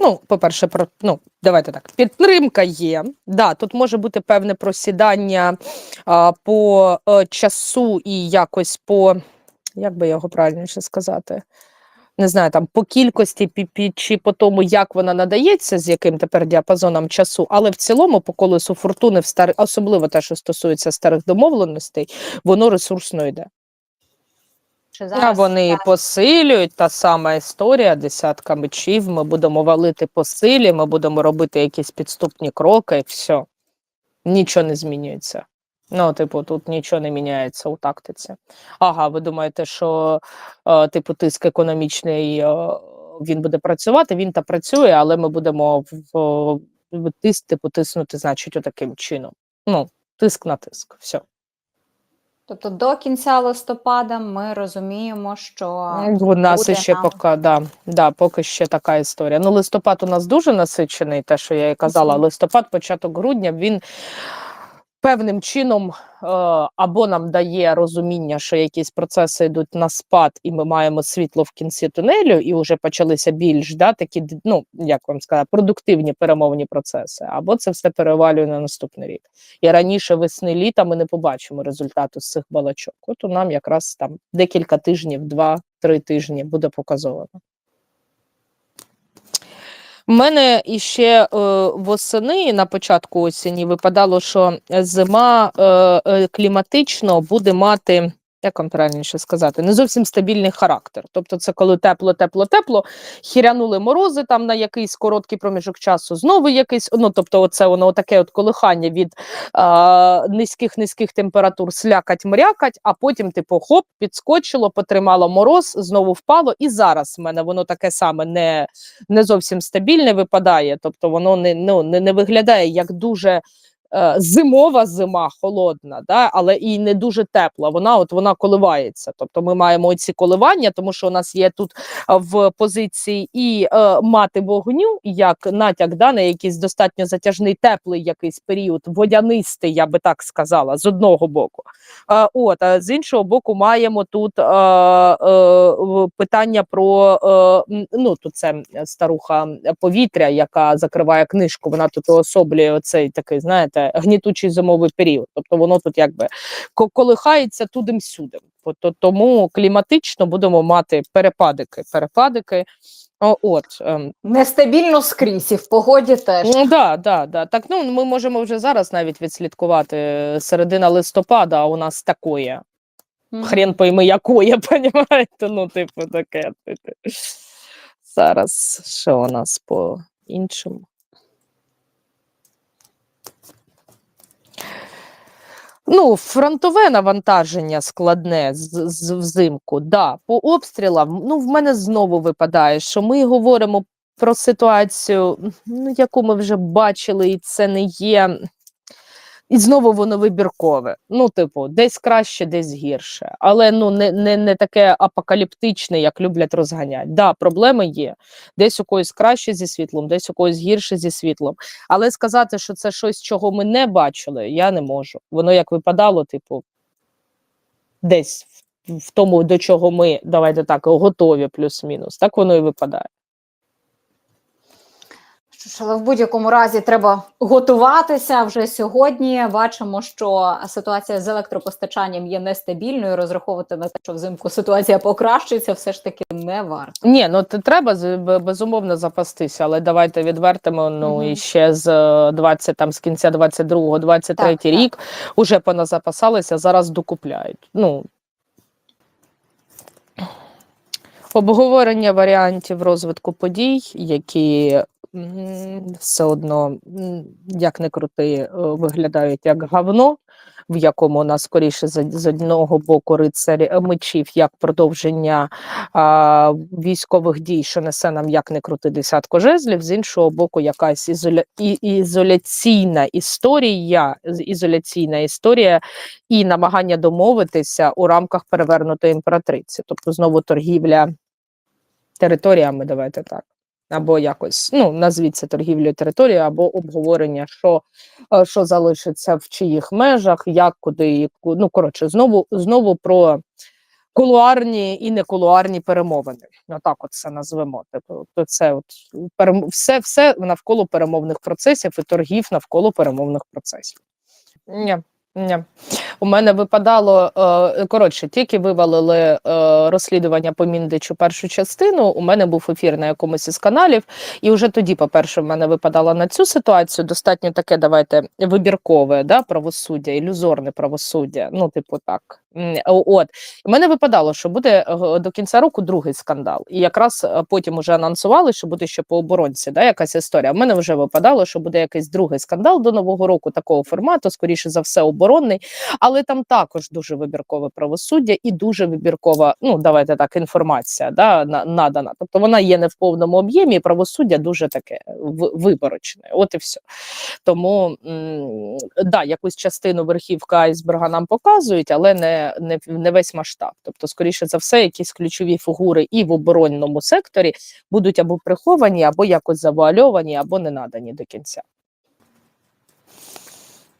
Ну, по-перше, про ну, давайте так. Підтримка є. Да, тут може бути певне просідання а, по е, часу і якось по, як би його правильніше сказати, не знаю, там по кількості пі-пі, чи по тому, як вона надається, з яким тепер діапазоном часу, але в цілому по колесу фортуни, в стар... особливо те, що стосується старих домовленостей, воно ресурсно йде. Чи А зараз вони зараз посилюють та сама історія, десятка мечів. Ми будемо валити по силі, ми будемо робити якісь підступні кроки, і все. Нічого не змінюється. Ну, типу, тут нічого не міняється у тактиці. Ага, ви думаєте, що е, типу тиск економічний е, він буде працювати? Він та працює, але ми будемо в, в тиск, типу, тиснути, значить, отаким чином. Ну, тиск на тиск. Все. Тобто до кінця листопада ми розуміємо, що У нас буде ще нам. поки, да, да, поки ще така історія. Ну, листопад у нас дуже насичений, те, що я і казала. Листопад, початок грудня, він певним чином е, або нам дає розуміння, що якісь процеси йдуть на спад, і ми маємо світло в кінці тунелю, і вже почалися більш да, такі, ну як вам сказати, продуктивні перемовні процеси, або це все перевалює на наступний рік. І раніше весни літа ми не побачимо результату з цих балачок. От у нам якраз там декілька тижнів, два-три тижні буде показовано. У мене іще е, восени на початку осені випадало, що зима е, е, кліматично буде мати, як вам правильніше сказати, не зовсім стабільний характер. Тобто, це коли тепло, тепло, тепло, хірянули морози там на якийсь короткий проміжок часу, знову якийсь, ну тобто, оце воно таке от колихання від е, низьких низьких температур, слякать, мрякать, а потім, типу, хоп, підскочило, потримало мороз, знову впало. І зараз в мене воно таке саме не не зовсім стабільне випадає, тобто воно не, ну, не, не виглядає як дуже зимова зима, холодна, да? але і не дуже тепла. Вона от вона коливається. Тобто ми маємо ці коливання, тому що у нас є тут е, в позиції і е, мати вогню, як натяк да, на якийсь достатньо затяжний теплий якийсь період, водянистий, я би так сказала, з одного боку. Е, от, а з іншого боку, маємо тут е, е, питання про е, ну тут це старуха повітря, яка закриває книжку. Вона тут уособлює оцей такий, знаєте, гнітучий зимовий період. Тобто воно тут якби колихається тудим-сюдим. Тому кліматично будемо мати перепадики. Перепадики. О, от ем, Нестабільно скрізь і в погоді теж. Ну, да, да, да. Так, ну ми можемо вже зараз навіть відслідкувати е, середина листопада, а у нас такое. Мгм. Хрен пойми, якое, понімаєте? Ну, типу, таке. Зараз що у нас по іншому? Ну, фронтове навантаження складне з, з взимку. Да. По обстрілам, ну, в мене знову випадає, що ми говоримо про ситуацію, ну, яку ми вже бачили, і це не є. І знову воно вибіркове. Ну, типу, десь краще, десь гірше. Але ну не, не, не таке апокаліптичне, як люблять розганяти. Да, проблеми є. Десь у когось краще зі світлом, десь у когось гірше зі світлом. Але сказати, що це щось, чого ми не бачили, я не можу. Воно як випадало, типу, десь в, тому, до чого ми, давайте так, готові, плюс-мінус. Так воно і випадає. Але в будь-якому разі треба готуватися вже сьогодні. Бачимо, що ситуація з електропостачанням є нестабільною. Розраховувати на те, що взимку ситуація покращиться, все ж таки не варто. Ні, ну треба безумовно запастися, але давайте відвертимо. Ну Мгм. і ще з е, 20, там з кінця 22-го, 23 Так, так. рік уже поназапасалися, зараз докупляють. Ну обговорення варіантів розвитку подій, які все одно, як не крути, е, виглядають як говно, в якому нас скоріше з, одного боку рицарі мечів, як продовження а, військових дій, що несе нам як не крути десятку жезлів, з іншого боку, якась ізоля... і, ізоляційна історія, ізоляційна історія і намагання домовитися у рамках перевернутої імператриці, тобто знову торгівля територіями, давайте так. Або якось, ну, назвіть це торгівлею територією, або обговорення, що, е, що залишиться в чиїх межах, як, куди, і ну, коротше, знову, знову про кулуарні і не кулуарні перемовини. Отак от це назвемо. Типу, то це от перем... все, все навколо перемовних процесів і торгів навколо перемовних процесів. Ні, ні. У мене випадало е, коротше, тільки вивалили е, розслідування по Міндичу першу частину. У мене був ефір на якомусь із каналів, і вже тоді, по-перше, в мене випадало на цю ситуацію достатньо таке, давайте вибіркове да, правосуддя, ілюзорне правосуддя. Ну, типу, так. От у мене випадало, що буде е, до кінця року другий скандал. І якраз потім уже анонсували, що буде ще по оборонці, да, якась історія. У мене вже випадало, що буде якийсь другий скандал до нового року такого формату, скоріше за все, оборонний. Там також дуже вибіркове правосуддя і дуже вибіркова, ну давайте так, інформація да, на- надана. Тобто вона є не в повному об'ємі, і правосуддя дуже таке в- виборочне. От і все. Тому да, якусь частину верхівка айсберга нам показують, але не, не, не весь масштаб. Тобто, скоріше за все, якісь ключові фігури і в оборонному секторі будуть або приховані, або якось завуальовані, або не надані до кінця.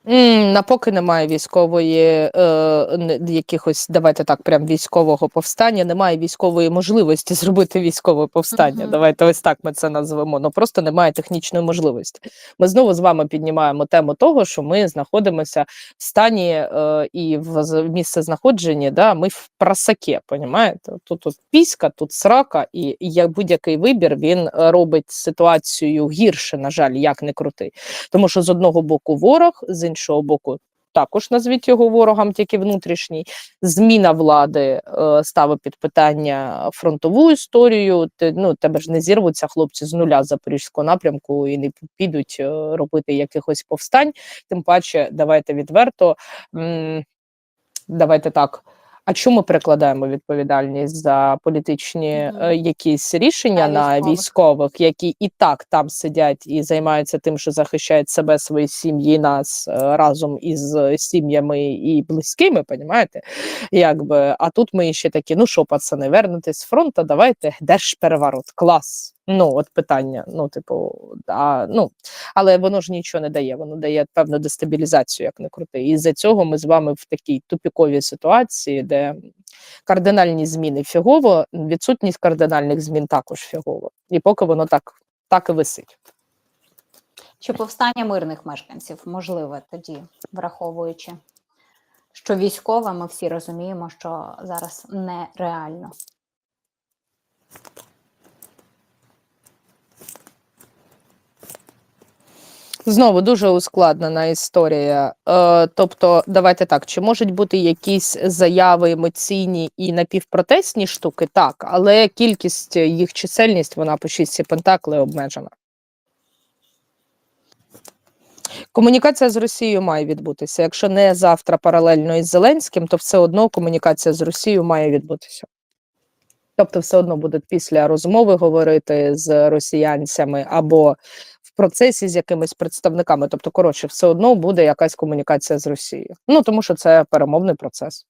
М, На поки немає військової е, не- якихось, давайте так, прям військового повстання. Немає військової можливості зробити військове повстання. Мгм. Давайте ось так ми це назвемо. Ну просто немає технічної можливості. Ми знову з вами піднімаємо тему того, що ми знаходимося в стані е, і в з- місце знаходження. Да, ми в просаке, понімаєте? Тут, тут піська, тут срака, і як будь-який вибір він е, робить ситуацію гірше, на жаль, як не крути. Тому що з одного боку ворог, з іншого боку. Також назвіть його ворогом, тільки внутрішній. Зміна влади е, ставить під питання фронтову історію. Ти, ну, тебе ж не зірвуться хлопці з нуля запорізького напрямку і не підуть е, робити якихось повстань. Тим паче, давайте відверто. Давайте так. А чому перекладаємо відповідальність за політичні е, якісь рішення На на військових. військових, які і так там сидять і займаються тим, що захищають себе, свої сім'ї, нас е, разом із е, сім'ями і близькими, понімаєте? Якби, а тут ми ще такі: ну що, пацани, вернетесь з фронту, давайте держпереворот, клас. Ну, от питання. Ну, типу, а, ну, але воно ж нічого не дає, воно дає певну дестабілізацію, як не крути. І з-за цього ми з вами в такій тупіковій ситуації, де кардинальні зміни фігово, відсутність кардинальних змін також фігово. І поки воно так, так і висить. Чи повстання мирних мешканців можливе тоді, враховуючи, що військове, ми всі розуміємо, що зараз нереально. Знову дуже ускладнена історія. Е, тобто, давайте так: чи можуть бути якісь заяви емоційні і напівпротестні штуки? Так, але кількість е, їх чисельність вона по шістці пентакли обмежена. Комунікація з Росією має відбутися. Якщо не завтра паралельно із Зеленським, то все одно комунікація з Росією має відбутися. Тобто, все одно будуть після розмови говорити з росіянцями або процесі з якимись представниками. Тобто, коротше, все одно буде якась комунікація з Росією. Ну тому що це перемовний процес.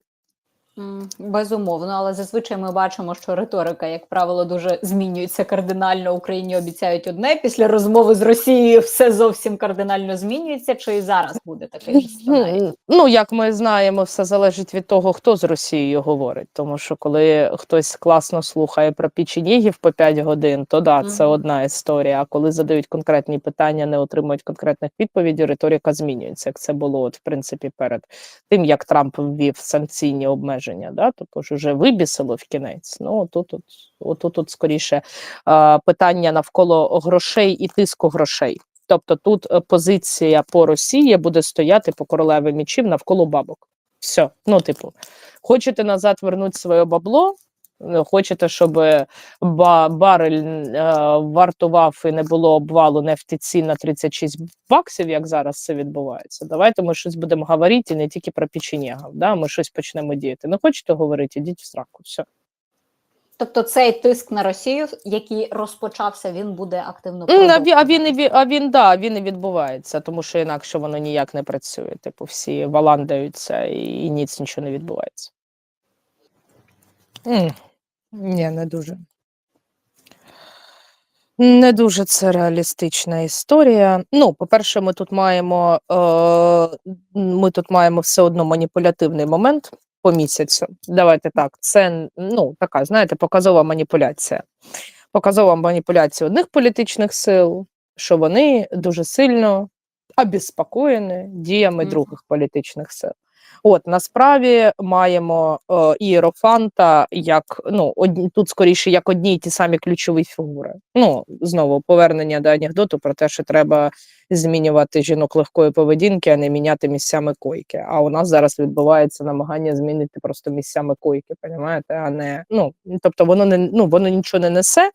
Безумовно, але зазвичай ми бачимо, що риторика, як правило, дуже змінюється кардинально. Україні обіцяють одне. Після розмови з Росією все зовсім кардинально змінюється. Чи і зараз буде такий сценарій? Ну, Ну, як ми знаємо, все залежить від того, хто з Росією говорить. Тому що коли хтось класно слухає про печенігів по 5 годин, то да, це Мгм. одна історія. А коли задають конкретні питання, не отримують конкретних відповідей, риторика змінюється. Як це було, от, в принципі, перед тим, як Трамп ввів санкційні обмеження, да, тобто ж вже вибісило в кінець. Ну, тут, от, скоріше питання навколо грошей і тиску грошей. Тобто тут е, позиція по Росії буде стояти по королеві мічів навколо бабок. Все, ну, типу, хочете назад вернути своє бабло, хочете, щоб барель е, вартував і не було обвалу нефтеці на 36 баксів, як зараз це відбувається. Давайте ми щось будемо говорити і не тільки про печенєгів, да? ми щось почнемо діяти. Не хочете говорити, ідіть в сраку. Все. Тобто цей тиск на Росію, який розпочався, він буде активно М, А він, а він, і а він, да, він і відбувається, тому що інакше воно ніяк не працює. Типу, всі валандаються і, ніц нічого не відбувається. М, Ні, не дуже. Не дуже це реалістична історія. Ну, по-перше, ми тут маємо, е, ми тут маємо все одно маніпулятивний момент. по місяцю. Давайте так. Це ну така, знаєте, показова маніпуляція. Показова маніпуляція одних політичних сил, що вони дуже сильно обеспокоєні діями Мгм. других політичних сил. От насправді маємо е, ієрофанта як ну одні тут скоріше як одні й ті самі ключові фігури. Ну знову повернення до анекдоту про те, що треба змінювати жінок легкої поведінки, а не міняти місцями койки. А у нас зараз відбувається намагання змінити просто місцями койки, понімаєте? А не ну тобто воно не ну воно нічого не несе.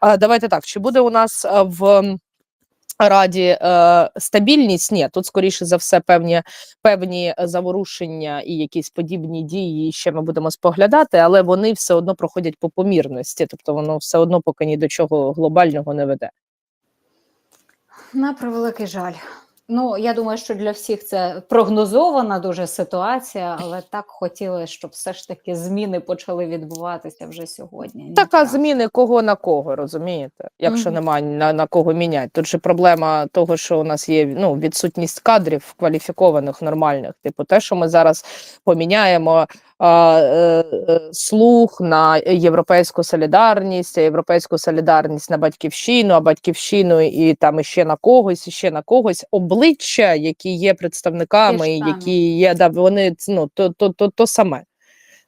А давайте так, чи буде у нас е, в Раді е, стабільність, ні, тут скоріше за все певні певні заворушення і якісь подібні дії ще ми будемо споглядати, але вони все одно проходять по помірності, тобто воно все одно поки ні до чого глобального не веде. На превеликий жаль. Ну, я думаю, що для всіх це прогнозована дуже ситуація, але так хотілося, щоб все ж таки зміни почали відбуватися вже сьогодні. Така зміни кого на кого, розумієте? Якщо Мгм. немає на, на кого міняти. Тут же проблема того, що у нас є ну, відсутність кадрів кваліфікованих, нормальних. Типу, те, що ми зараз поміняємо е, е, слух на європейську солідарність, а європейську солідарність на батьківщину, а батьківщину і там іще на когось, і ще на когось. Обличчя, які є представниками, і які є, да, вони ну, то, то, то, то саме.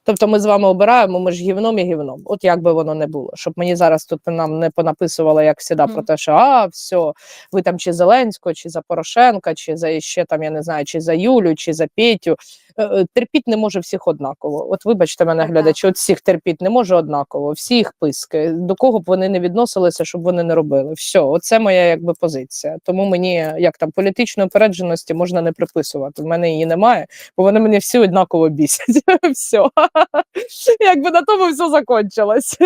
Тобто ми з вами обираємо, ми ж гівном і гівном. От як би воно не було. Щоб мені зараз тут нам не понаписували, як завжди, про те, що а, все, ви там чи Зеленського, чи за Порошенка, чи за ще там, я не знаю, чи за Юлю, чи за Петю. Е, е, Терпіть не може всіх однаково. От вибачте мене, глядачі, от всіх терпіть не може однаково, всі їх писки. До кого б вони не відносилися, щоб вони не робили. Все, оце моя якби позиція. Тому мені як там політичної опередженості можна не приписувати. В мене її немає, бо вони мене всі однаково бісять. Все. Якби на тому все закончилось.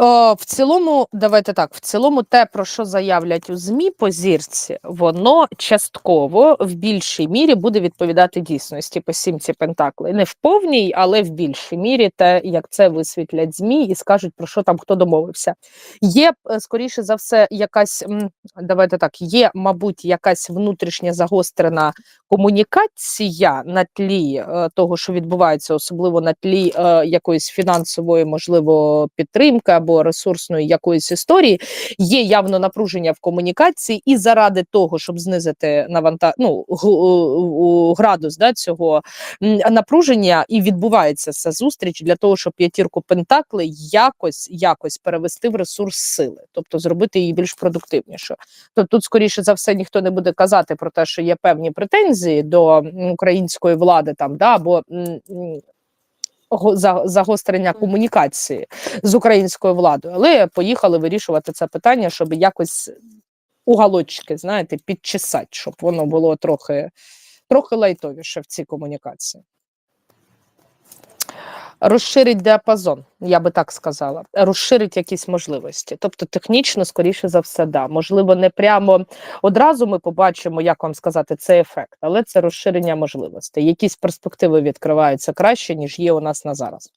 О, в цілому, давайте так, в цілому, те, про що заявлять у ЗМІ по зірці, воно частково в більшій мірі буде відповідати дійсності по сімці Пентакли. Не в повній, але в більшій мірі те, як це висвітлять ЗМІ і скажуть, про що там хто домовився. Є, е, скоріше за все, якась, давайте так, є, мабуть, якась внутрішня загострена комунікація на тлі е, того, що відбувається, особливо на тлі е, якоїсь фінансової, можливо, підтримки або ресурсної якоїсь історії, є явно напруження в комунікації, і заради того, щоб знизити наванта... ну, градус да, цього напруження, і відбувається ця зустріч для того, щоб п'ятірку Пентакли якось якось перевести в ресурс сили, тобто зробити її більш продуктивнішою. То тут, скоріше за все, ніхто не буде казати про те, що є певні претензії до української влади там, да, або загострення комунікації з українською владою, але поїхали вирішувати це питання, щоб якось уголочки, знаєте, підчесати, щоб воно було трохи, трохи лайтовіше в цій комунікації. Розширить діапазон, я би так сказала, розширить якісь можливості. Тобто, технічно, скоріше за все, да. Можливо, не прямо одразу ми побачимо, як вам сказати, цей ефект, але це розширення можливостей. Якісь перспективи відкриваються краще, ніж є у нас на зараз.